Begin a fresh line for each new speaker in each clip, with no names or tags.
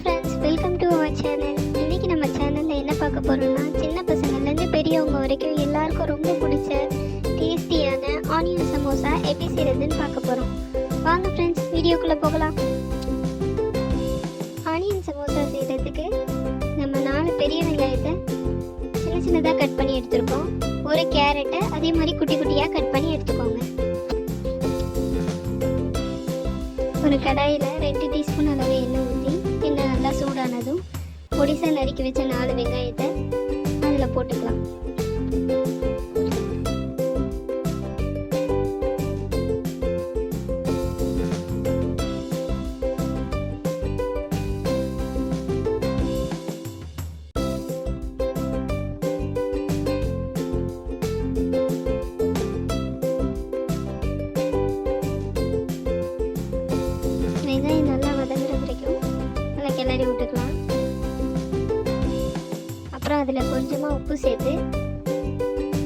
Friends welcome to our channel இன்னைக்கு நம்ம சேனலில் என்ன பார்க்க போகிறோம்னா சின்ன பசங்கள்லேருந்து பெரியவங்க வரைக்கும் எல்லாருக்கும் ரொம்ப பிடிச்ச டேஸ்டியான ஆனியன் சமோசா எப்படி செய்கிறதுன்னு பார்க்க போகிறோம் வாங்க ஃப்ரெண்ட்ஸ் வீடியோக்குள்ளே போகலாம். ஆனியன் சமோசா செய்கிறதுக்கு நம்ம நாலு பெரிய வெங்காயத்தை சின்ன சின்னதாக கட் பண்ணி எடுத்துருக்கோம். ஒரு கேரட்டை அதே மாதிரி குட்டி குட்டியாக கட் பண்ணி எடுத்துக்கோங்க. ஒரு கடாயில் பொடிசாக நறுக்கி வச்ச நாலு வெங்காயத்தை அதில் போட்டுக்கலாம். வெங்காயம் நல்லா வதங்குற வரைக்கும் நல்லா கிளறி விட்டுக்கலாம். அப்புறம் அதில் கொஞ்சமாக உப்பு சேர்த்து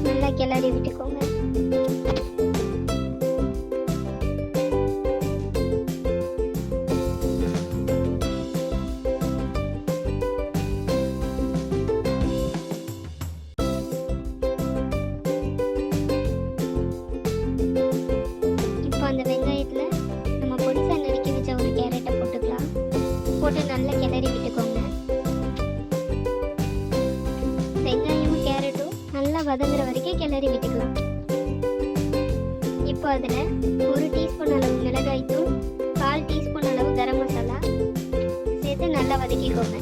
நல்லா கிளறி விட்டுக்கோங்க. வதங்குற வரைக்கும் கிளறி விட்டுக்கலாம் இப்போ அதில் ஒரு டீஸ்பூன் அளவு மிளகாய் தூள் கால் டீஸ்பூன் அளவு கரம் மசாலா சேர்த்து நல்லா வதக்கிக்கோங்க.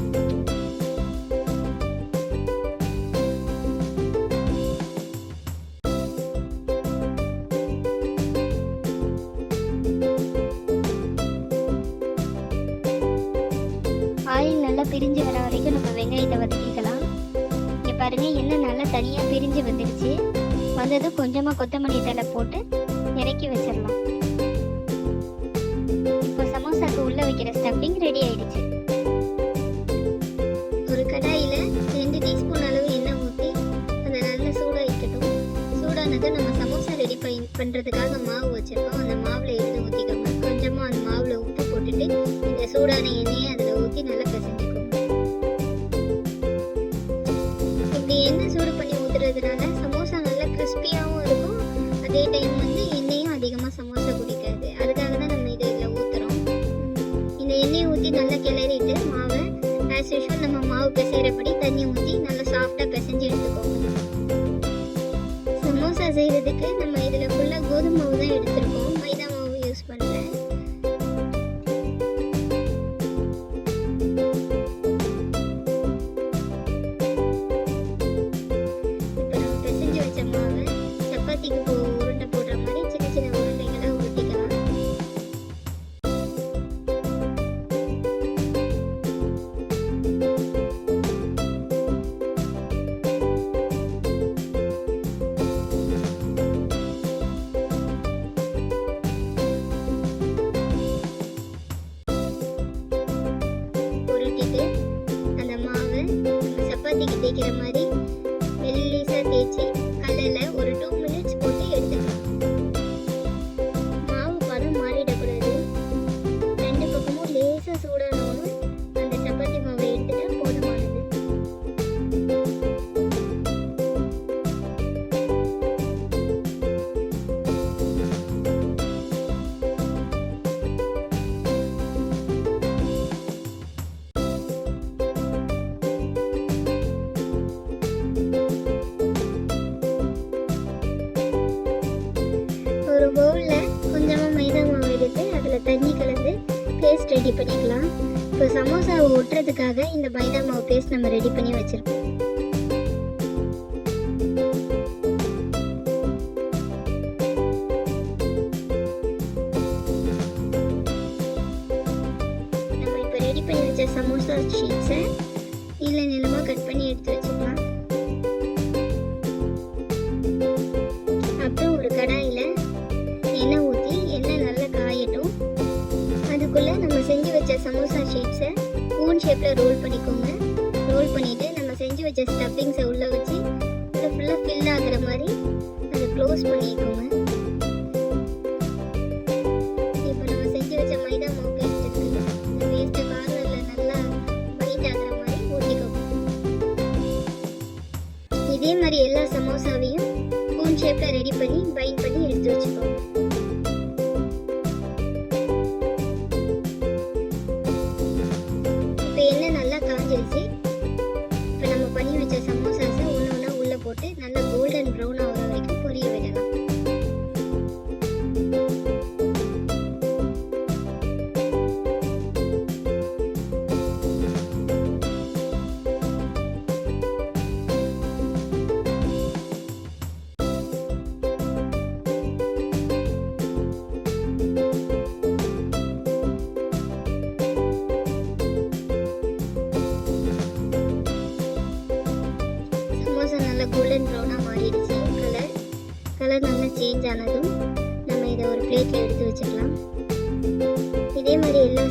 ஆயில் நல்லா பிரிஞ்சு வர வரைக்கும் நம்ம வெங்காயத்தை வதக்கி இங்கே பாருங்க எண்ணெய் நல்லா தனியாக பிரிஞ்சு வந்துடுச்சு வந்ததும் கொஞ்சமாக கொத்தமல்லி தழை போட்டு இறக்கி வச்சிடலாம். இப்போ சமோசாக்கு உள்ளே வைக்கிற ஸ்டஃபிங் ரெடி ஆயிடுச்சு. ஒரு கடாயில் ரெண்டு டீஸ்பூன் அளவு எண்ணெய் ஊற்றி அதை நல்லா சூடாகிக்கட்டும் சூடானதை நம்ம சமோசா ரெடி பண்ணி பண்ணுறதுக்காக மாவு வச்சுருக்கோம். அந்த மாவில் எடுத்து ஊற்றிக்கோங்க கொஞ்சமாக அந்த மாவில் உப்பு போட்டுட்டு இந்த சூடான எண்ணெயை அதில் ஊற்றி நல்லா பிசைஞ்சுக்கோங்க. எண்ணெய் சூடு பண்ணி ஊற்றுறதுனால சமோசா நல்லா கிறிஸ்பியாகவும் இருக்கும். அதே டைம் வந்து எண்ணெயும் அதிகமாக சமோசா குடிக்காது. அதுக்காக தான் நம்ம இதை இதில் ஊற்றுறோம் இந்த எண்ணெயை ஊற்றி நல்லா கிளறிட்டு மாவை ஆஸ் யூஷுவல் நம்ம மாவு பிசைகிறபடி தண்ணி ஊற்றி நல்லா சாஃப்டாக பிசைஞ்சு எடுத்துக்கோங்க. சமோசா செய்கிறதுக்கு நம்ம இதில் ஃபுல்லாக கோதுமை மாவு தான் எடுத்துருவோம் நம்ம சப்பாத்திக்கு தேய்க்கிற மாதிரி மெல்லிசா அதில் தண்ணி கலந்து பேஸ்ட் ரெடி பண்ணிக்கலாம். இப்போ சமோசாவை ஒட்டுறதுக்காக இந்த மைதா மாவு பேஸ்ட் நம்ம ரெடி பண்ணி வச்சுருக்கோம். நம்ம இப்போ ரெடி பண்ணி வச்ச சமோசா ஷீட்ஸை இல்லை நிலமாக கட் பண்ணி எடுத்து வச்சுக்கலாம். அப்புறம் ஒரு கடாய் ஷேப்பில் ரோல் பண்ணிக்கோங்க. ரோல் பண்ணிவிட்டு நம்ம செஞ்சு வச்ச ஸ்டஃபிங்ஸை உள்ளே வச்சு இது ஃபுல்லாக ஃபில் ஆகிற மாதிரி அதை க்ளோஸ் பண்ணிக்கோங்க. இப்போ நம்ம செஞ்சு வச்ச மைதா மாவு கார்னரில் நல்லா பைட் ஆகிற மாதிரி ஊற்றிக்கோங்க இதே மாதிரி எல்லா சமோசாவையும் கோன் ஷேப்பில் ரெடி பண்ணி இந்த கோல்டன் ப்ரௌனாக மாறிடுச்சு. கலர் கலர் நல்லா சேஞ்ச் ஆனதும் நம்ம இதை ஒரு பிளேட்டில் எடுத்து வச்சுக்கலாம் இதே மாதிரி எல்லா